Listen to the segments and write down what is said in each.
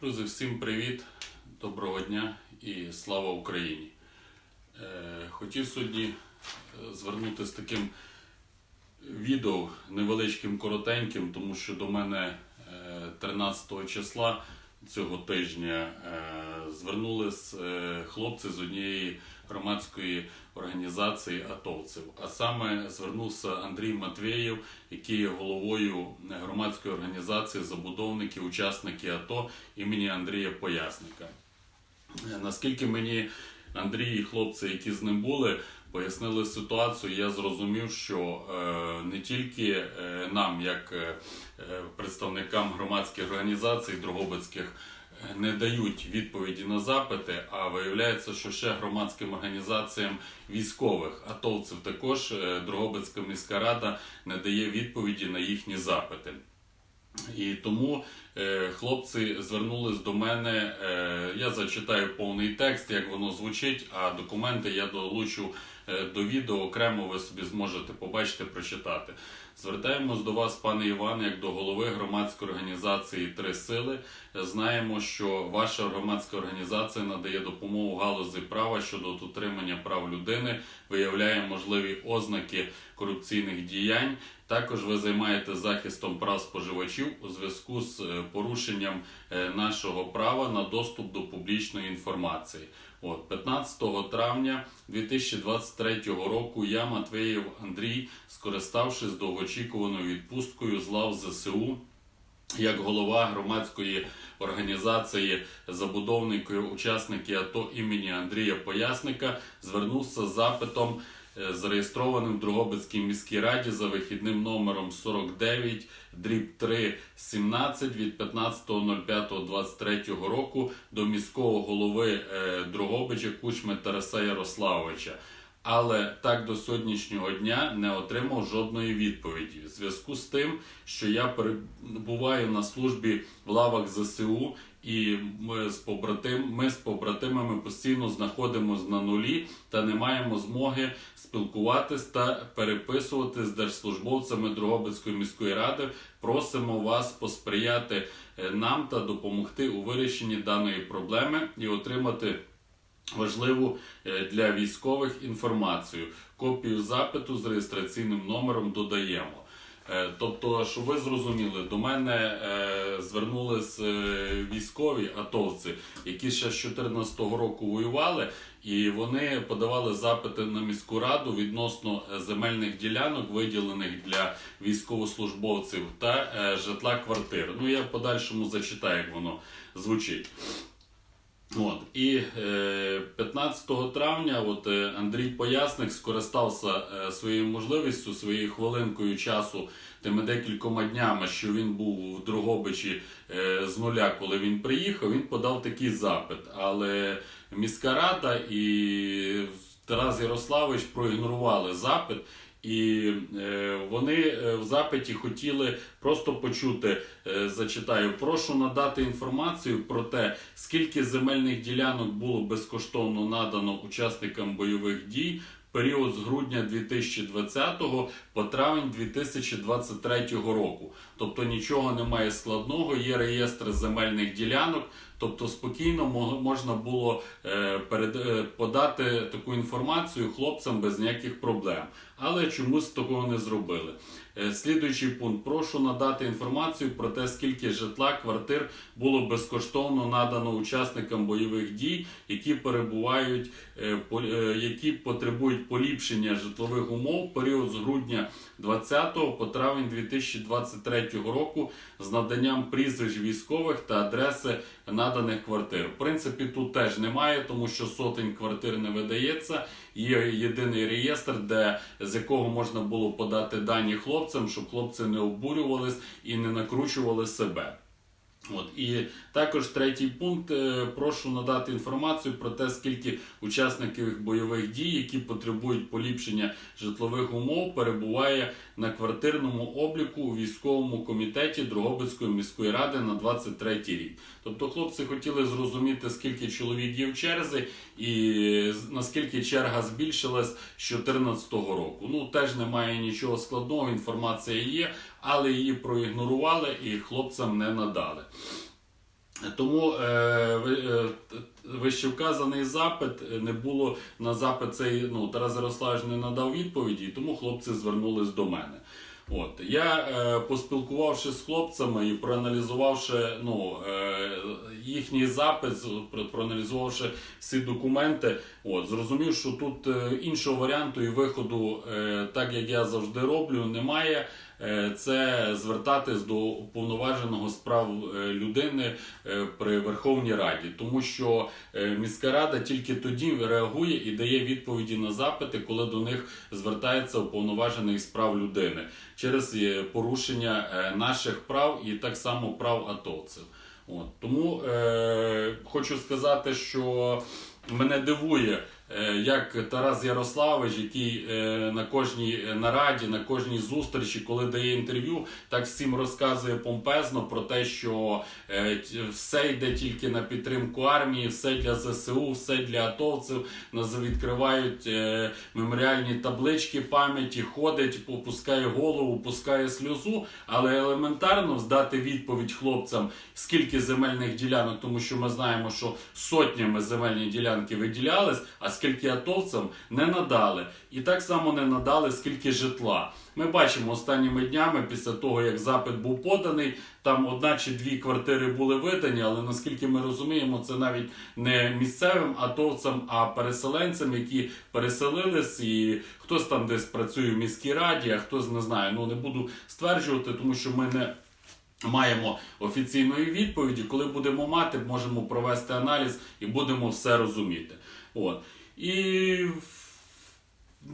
Друзі, всім привіт, доброго дня і слава Україні. Е, Хотів сьогодні е, звернутися з таким відео невеличким, коротеньким, тому що до мене е, 13 числа цього тижня е, звернулись е, хлопці з однієї громадської організації атовців. А саме звернувся Андрій Матвєєв, який є головою громадської організації забудовники, учасники АТО імені Андрія Поясника. Е, Наскільки мені Андрій і хлопці, які з ним були, пояснили ситуацію, я зрозумів, що е, не тільки е, нам, як е, представникам громадських організацій Дрогобицьких, не дають відповіді на запити, а виявляється, що ще громадським організаціям військових атовців також Дрогобицька міська рада не дає відповіді на їхні запити. І тому е, хлопці звернулись до мене. Е, я зачитаю повний текст, як воно звучить, а документи я долучу до відео окремо. Ви собі зможете побачити, прочитати. Звертаємось до вас, пане Іване, як до голови громадської організації Три сили. Знаємо, що ваша громадська організація надає допомогу галузі права щодо дотримання прав людини, виявляє можливі ознаки корупційних діянь. Також ви займаєтеся захистом прав споживачів у зв'язку з е, порушенням е, нашого права на доступ до публічної інформації. От 15 травня 2023 року я, Матвеєв Андрій, скориставшись довгоочікуваною відпусткою з лав ЗСУ, як голова громадської організації забудовники учасники АТО імені Андрія Поясника звернувся з запитом, зареєстрованим в Дрогобицькій міській раді за вихідним номером 49 дріб 3 17 від 15.05.23 року до міського голови е, Дрогобича Кучми Тараса Ярославовича. Але так до сьогоднішнього дня не отримав жодної відповіді в зв'язку з тим, що я перебуваю на службі в лавах ЗСУ, і ми з побратим, ми з побратимами постійно знаходимося на нулі та не маємо змоги спілкуватись та переписувати з держслужбовцями Дрогобицької міської ради. Просимо вас посприяти е, нам та допомогти у вирішенні даної проблеми і отримати важливу е, для військових інформацію. Копію запиту з реєстраційним номером додаємо. Е, Тобто, щоб ви зрозуміли, до мене е, звернулись е, військові атовці, які ще з 2014 року воювали, і вони подавали запити на міську раду відносно земельних ділянок, виділених для військовослужбовців та житла квартир. Ну я в подальшому зачитаю, як воно звучить. От і е, 15 травня, от е, Андрій Поясник скористався е, своєю можливістю, своєю хвилинкою часу, тими декількома днями, що він був в Дрогобичі е, з нуля, коли він приїхав, він подав такий запит. Але міська рада і Тарас Ярославович проігнорували запит. І е, вони е, в запиті хотіли просто почути, е, зачитаю, прошу надати інформацію про те, скільки земельних ділянок було безкоштовно надано учасникам бойових дій в період з грудня 2020 по травень 2023 року. Тобто нічого немає складного, є реєстр земельних ділянок. Тобто спокійно мо- можна було е, е, подати таку інформацію хлопцям без ніяких проблем. Але чомусь такого не зробили. Е, Слідуючий пункт. Прошу надати інформацію про те, скільки житла, квартир було безкоштовно надано учасникам бойових дій, які перебувають, е, е, які потребують поліпшення житлових умов період з грудня 20 по травень 2023 року з наданням прізвищ військових та адреси наданих квартир. В принципі, тут теж немає, тому що сотень квартир не видається. Є єдиний реєстр, де з якого можна було подати дані хлопцям, щоб хлопці не обурювались і не накручували себе. От і також третій пункт. е, Прошу надати інформацію про те, скільки учасників бойових дій, які потребують поліпшення житлових умов, перебуває на квартирному обліку у військовому комітеті Дрогобицької міської ради на 23 рік. Тобто, хлопці хотіли зрозуміти, скільки чоловік є в черзі, і наскільки черга збільшилась з 2014 року. Ну теж немає нічого складного, інформація є, але її проігнорували і хлопцям не надали. Тому е, е, вищевказаний запит е, не було на запит цей. Ну Тарас Ярославович не надав відповіді, тому хлопці звернулись до мене. От я е, поспілкувавши з хлопцями і проаналізувавши ну, е, їхній запит, проаналізувавши всі документи, от зрозумів, що тут е, іншого варіанту і виходу, е, так як я завжди роблю, немає. Е, Це звертатись до уповноваженого з прав е, людини при Верховній Раді, тому що міська рада тільки тоді реагує і дає відповіді на запити, коли до них звертається уповноважений з прав людини через порушення наших прав і так само прав атовців. От. Тому е, хочу сказати, що мене дивує, як Тарас Ярославович, який е, на кожній нараді, на кожній зустрічі, коли дає інтерв'ю, так всім розказує помпезно про те, що е, все йде тільки на підтримку армії, все для ЗСУ, все для атовців. Наз- відкривають е, меморіальні таблички пам'яті, ходить, опускає голову, пускає сльозу, але елементарно здати відповідь хлопцям, скільки земельних ділянок, тому що ми знаємо, що сотнями земельні ділянки виділялись, а скільки атовцям не надали. І так само не надали скільки житла. Ми бачимо останніми днями, після того як запит був поданий, там одна чи дві квартири були видані, але наскільки ми розуміємо, це навіть не місцевим атовцям, а переселенцям, які переселились, і хтось там десь працює в міській раді, а хтось не знає. Ну не буду стверджувати, тому що ми не. Маємо офіційної відповіді. Коли будемо мати, можемо провести аналіз і будемо все розуміти. От. І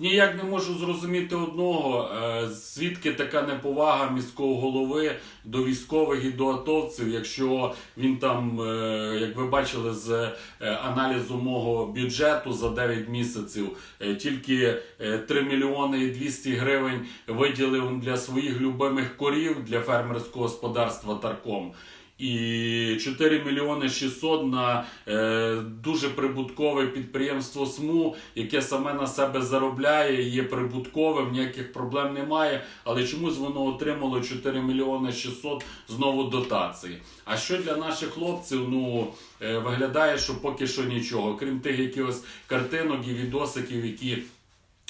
ніяк не можу зрозуміти одного, е, звідки така неповага міського голови до військових і до атовців, якщо він там, е, як ви бачили з е, аналізу мого бюджету за 9 місяців, тільки е, 3 мільйони і 200 гривень виділив для своїх любимих корів для фермерського господарства Тарком. І 4 мільйони 600 на е, дуже прибуткове підприємство СМУ, яке саме на себе заробляє, є прибутковим, ніяких проблем немає. Але чомусь воно отримало 4 мільйони 600 знову дотації. А що для наших хлопців? Ну е, виглядає, що поки що нічого, крім тих якихось картинок і відосиків, які.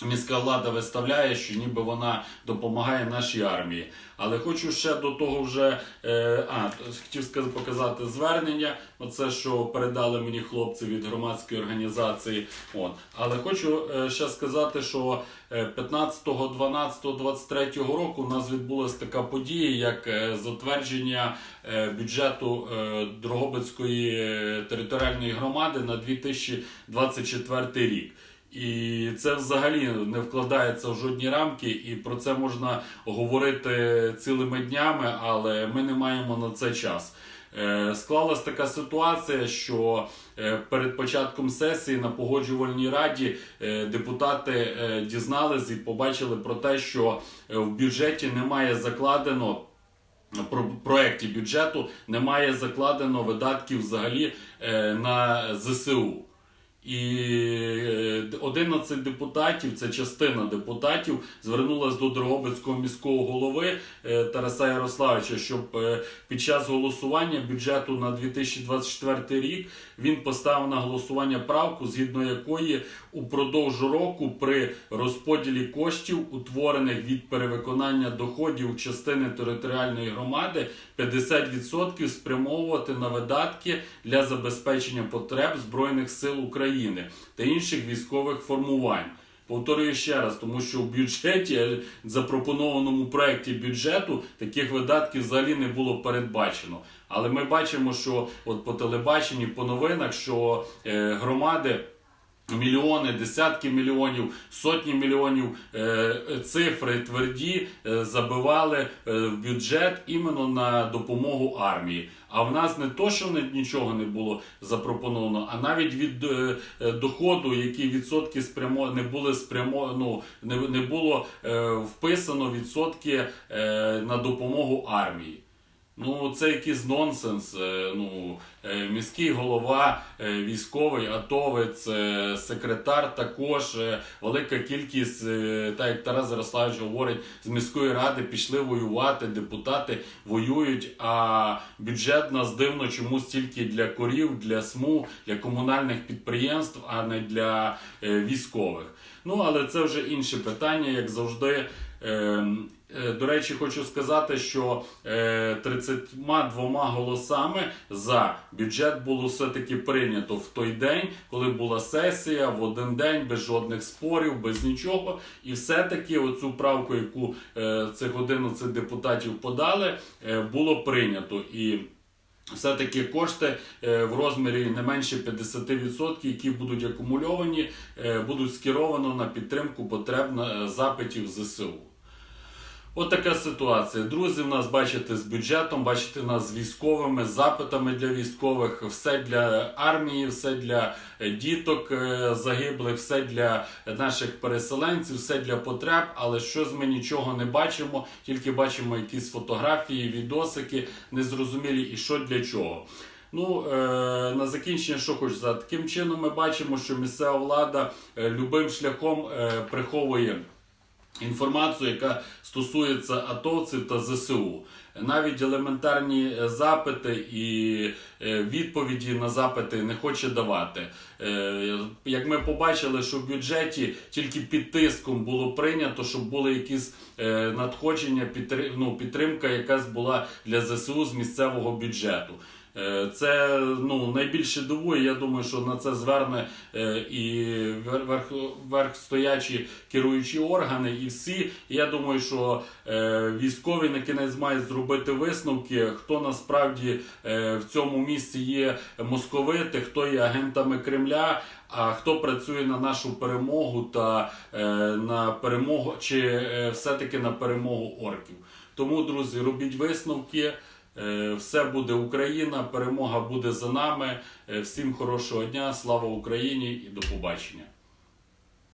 Міська влада виставляє, що ніби вона допомагає нашій армії. Але хочу ще до того вже е, а, хотів показати звернення. Оце що передали мені хлопці від громадської організації. От. Але хочу е, ще сказати, що е, 15, 12, 23 року у нас відбулася така подія, як е, затвердження е, бюджету е, Дрогобицької територіальної громади на 2024 рік. І це взагалі не вкладається в жодні рамки, і про це можна говорити цілими днями, але ми не маємо на це час. Е, Склалась така ситуація, що е, перед початком сесії на погоджувальній раді е, депутати дізнались і побачили про те, що в бюджеті немає закладено. Про проєкті бюджету немає закладено видатків взагалі на ЗСУ. І е, 11 депутатів, це частина депутатів, звернулася до Дрогобицького міського голови е, Тараса Ярославича, щоб е, під час голосування бюджету на 2024 рік він поставив на голосування правку, згідно якої упродовж року при розподілі коштів, утворених від перевиконання доходів частини територіальної громади, 50% спрямовувати на видатки для забезпечення потреб Збройних сил України та інших військових формувань. Повторюю ще раз, тому що в бюджеті, запропонованому проєкті бюджету, таких видатків взагалі не було передбачено. Але ми бачимо, що от по телебаченні, по новинах, що е, громади. Мільйони, десятки мільйонів, сотні мільйонів е, цифри тверді е, забивали е, в бюджет іменно на допомогу армії. А в нас не то, що нічого не було запропоновано, а навіть від е, е, доходу, які відсотки спрямо не були спрямо, ну, не, було е, вписано відсотки е, на допомогу армії. Ну, це якийсь нонсенс. Е, Ну, е, міський голова, е, військовий, атовець, секретар також. Велика кількість, так як Тарас Ярославович говорить, з міської ради пішли воювати, депутати воюють, а бюджет нас дивно чомусь тільки для корів, для СМУ, для комунальних підприємств, а не для військових. Ну, але це вже інше питання, як завжди. Е, До речі, хочу сказати, що е, 32 голосами за бюджет було все-таки прийнято в той день, коли була сесія, в один день, без жодних спорів, без нічого. І все-таки оцю правку, яку е, цих 11 депутатів подали, е, було прийнято. І все-таки кошти е, в розмірі не менше 50%, які будуть акумульовані, е, будуть скеровано на підтримку потреб е, запитів ЗСУ. От така ситуація. Друзі, в нас бачите з бюджетом, бачите нас з військовими, запитами для військових, все для армії, все для е, діток е, загиблих, все для наших переселенців, все для потреб. Але щось ми нічого не бачимо, тільки бачимо якісь фотографії, відосики, незрозумілі і що для чого. Ну, е, на закінчення, що хочу сказати, таким чином ми бачимо, що місцева влада е, любим шляхом приховує інформацію, яка стосується атовців та ЗСУ. Навіть елементарні е, запити і е, відповіді на запити не хоче давати. Е, Як ми побачили, що в бюджеті тільки під тиском було прийнято, щоб були якісь надходження, ну, підтримка якась була для ЗСУ з місцевого бюджету. Е, Це ну найбільше дивує. Я думаю, що на це зверне е, і верх, верхстоячі керуючі органи, і всі. Я думаю, що е, військові на кінець мають зробити висновки, хто насправді в цьому місці є московити, хто є агентами Кремля. А хто працює на нашу перемогу та е, на перемогу, чи е, все-таки на перемогу орків? Тому, друзі, робіть висновки. Е, Все буде Україна, перемога буде за нами. Е, Всім хорошого дня, слава Україні і до побачення.